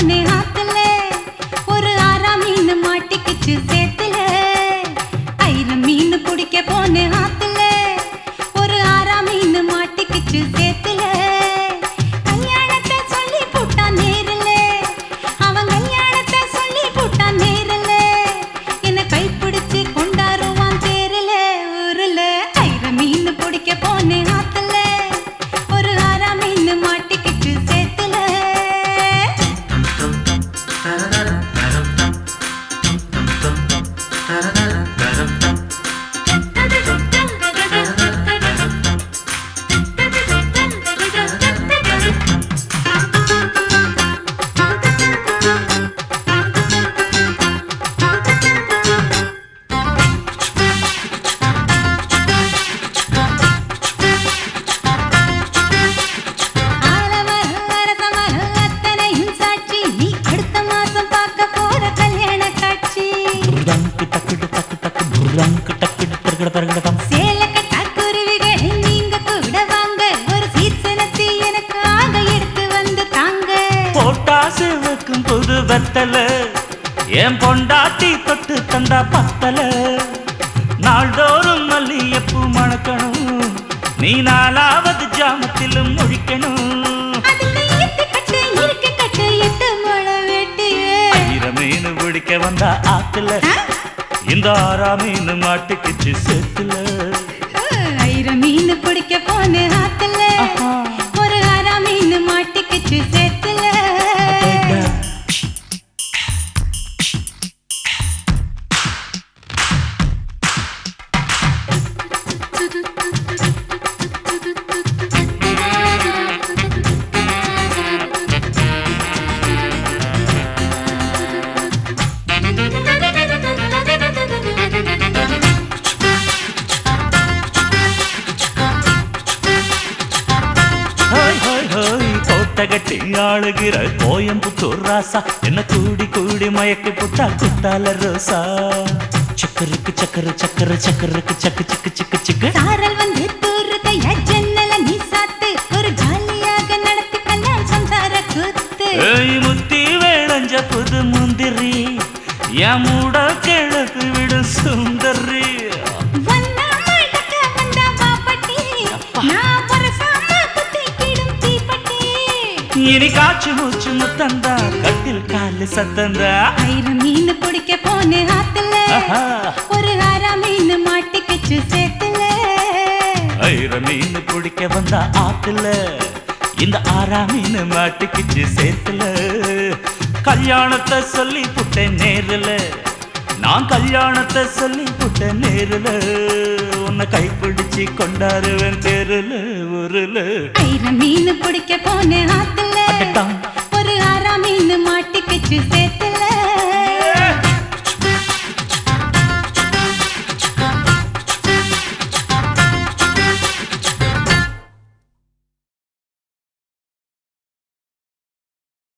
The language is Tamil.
ஒன்னே ஆத்துல ஒரு ஆறாமீன் மாட்டிக்கிச்சு சேர்த்து Na na na. வெத்தல என் பொண்டாட்டி தொட்டு தந்தா பத்தல. நாள்தோறும் மல்லியப்பூ மணக்கணும் நீ நாலாவது ஜாமத்திலும் முழிக்கணும். மீன் பிடிக்க வந்தா ஆத்துல இந்த ஆறா மீன் மாட்டுக்குச்சு சேத்துல. ஆயிரம் மீன் பிடிக்க போன ஆத்துல. ஒரு ஆறா மீன் மாட்டிக்கிச்சு ஆளுகிற கோயம்புத்தூர் ராசா. என்ன கூடி கூடி மயக்கி புட்டா குத்தால ரோசா. சக்கருக்கு சக்கரு சக்கரு சக்கருக்கு சக்கு சிக்கு சிக்கு சிக்கு. சாரல் வந்து தூருதைய ஜன்னல நீ சாத்து ஒரு ஜாலியாக நடத்தி கல்யாணம் சம்சார கூத்து. ஏய் முத்தி வேளஞ்ச புது முந்திரி என் மூட கிழக்கு இனி காச்சு மூச்சு முத்தந்தா கட்டில் காலு சத்தந்தா. ஆயிரம் மீன் பிடிக்க போன ஆத்துல. ஒரு ஆறா மீன் மாட்டிக்கிச்சு சேத்துல. ஐர மீன் பிடிக்க வந்த ஆத்துல இந்த ஆறா மீன் மாட்டுக்குச்சு சேத்துல. கல்யாணத்தை சொல்லி புட்டேன் நேருல நான் கல்யாணத்தை சொல்லி புட்டேன் நேருல. உன்னை கைப்பிடிச்சு கொண்டாருவேன் தெருல ஆயிரம் மீன் பிடிக்க போன ஆத்துல Tuesday.